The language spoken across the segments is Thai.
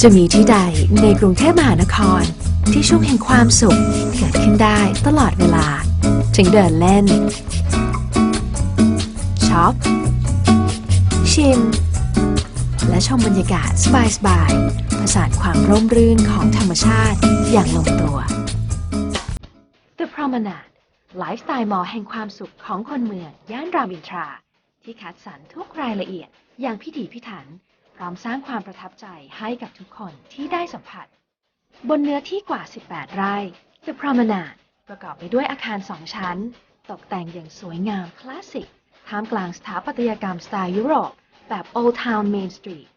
จะมีที่ใดในกรุงเทพมหานคร ที่ช่วงแห่งความสุขเกิดขึ้นได้ตลอดเวลา ถึงเดินเล่นช็อปชิม และชมบรรยากาศสบายๆผสานความร่มรื่นของธรรมชาติอย่างลงตัว The Promenade ไลฟ์สไตล์มอแห่งความสุขของคนเมืองย่านรามอินทรา ที่คัดสรรทุกรายละเอียดอย่างพิถีพิถัน พร้อมสร้างความประทับใจให้กับทุกคนที่ได้สัมผัส บนเนื้อที่กว่า 18 ไร่ The Promenade ประกอบไปด้วยอาคารสองชั้น ตกแต่งอย่างสวยงามคลาสสิก ท่ามกลางสถาปัตยกรรมสไตล์ยุโรป แบบ Old Town Main Street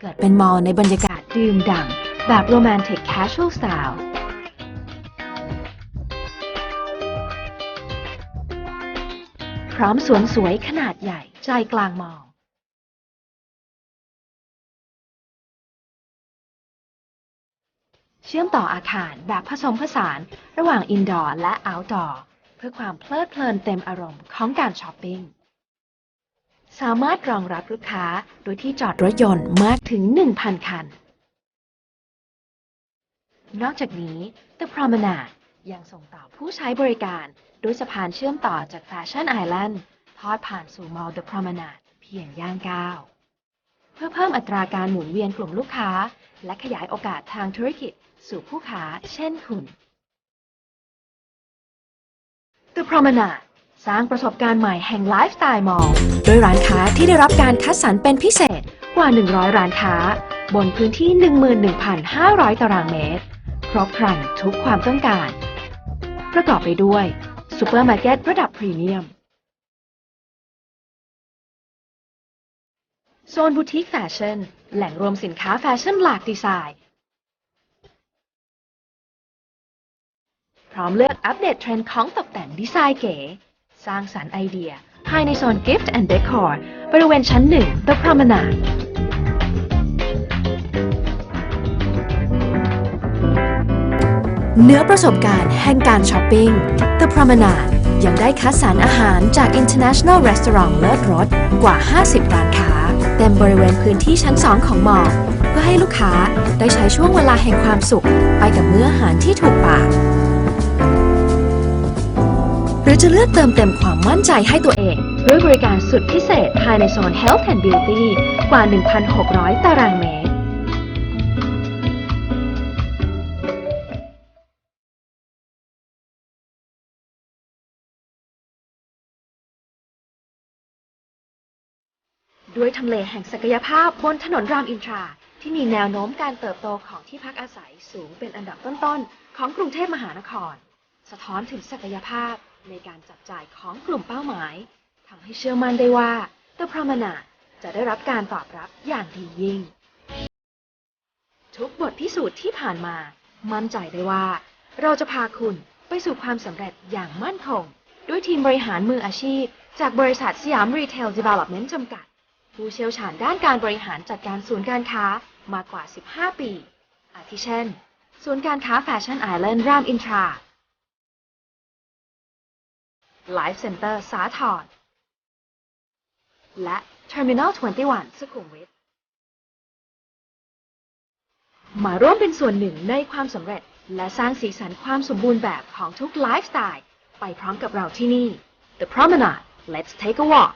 เกิดเป็นมอลในบรรยากาศดื่มด่ำแบบ Romantic Casual Style พร้อมสวนสวยขนาดใหญ่ใจกลางมอลล์เชื่อมต่ออาคารแบบผสมผสานระหว่างอินดอร์และเอาท์ดอร์เพื่อความเพลิดเพลินเต็มอารมณ์ของการช้อปปิ้ง สามารถรองรับลูกค้าโดยที่จอดรถยนต์มากถึง 1,000 คัน นอกจากนี้ The Promenade ยังส่งต่อผู้ใช้บริการ ด้วยสะพานเชื่อมต่อจาก Fashion Island ทอดผ่านสู่มอลล์ The Promenade เพียงย่างก้าวเพื่อเพิ่มอัตราการหมุนเวียนกลุ่มลูกค้า และขยายโอกาสทางธุรกิจสู่ผู้ค้าเช่นคุณ The Promenade สร้างประสบการณ์ใหม่แห่งไลฟ์สไตล์มอลล์โดยร้านค้าที่ได้รับการคัดสรรเป็นพิเศษกว่า 100 ร้านค้า บนพื้นที่ 11,500 ตารางเมตร ครบครันทุกความต้องการ ประกอบไปด้วยซูเปอร์มาร์เก็ตระดับพรีเมียม โซนบูติกแฟชั่น แหล่งรวมสินค้าแฟชั่นหลากดีไซน์ พร้อมเลือกอัปเดตเทรนด์ของตกแต่งดีไซน์เก๋ สร้างสรรค์ไอเดีย ภายในโซน Gift and Decor บริเวณชั้นหนึ่ง The Promenade เนื้อประสบการณ์แห่งการช้อปปิ้ง The Promenade ยังได้คัดสรรอาหารจาก International Restaurant เลิศรสกว่า 50 ร้านค้า เต็มบริเวณพื้นที่ชั้น 2 ของมอลล์เพื่อให้ลูกค้าได้ใช้ช่วงเวลาแห่งความสุข ไปกับมื้ออาหารที่ถูกปาก หรือจะเลือกเติมเต็มความมั่นใจให้ตัวเอง ด้วยบริการสุดพิเศษภายในโซน Health and Beauty กว่า 1,600 ตารางเมตร ด้วยทำเลแห่งศักยภาพบนถนนรามอินทรา ที่มีแนวโน้มการเติบโตของที่พักอาศัยสูงเป็นอันดับต้นๆ ของกรุงเทพมหานคร สะท้อนถึงศักยภาพในการจับจ่ายของกลุ่มเป้าหมายทำให้เชื่อมั่นได้ว่า The Promenade จะได้รับการตอบรับอย่างดียิ่ง ทุกบทพิสูจน์ที่ผ่านมา มั่นใจได้ว่า เราจะพาคุณไปสู่ความสำเร็จอย่างมั่นคง ด้วยทีมบริหารมืออาชีพ จากบริษัทสยามรีเทล Development จำกัด ผู้เชี่ยวชาญด้านการบริหารจัดการศูนย์การค้ามากว่า 15 ปี อาทิเช่น ศูนย์การค้าแฟชั่นไอแลนด์รามอินทรา Life Center สาทรและ Terminal 21 สุขุมวิท มาร่วมเป็นส่วนหนึ่งในความสำเร็จ และสร้างสีสันความสมบูรณ์แบบของทุกไลฟ์สไตล์ ไปพร้อมกับเราที่นี่ The Promenade Let's take a walk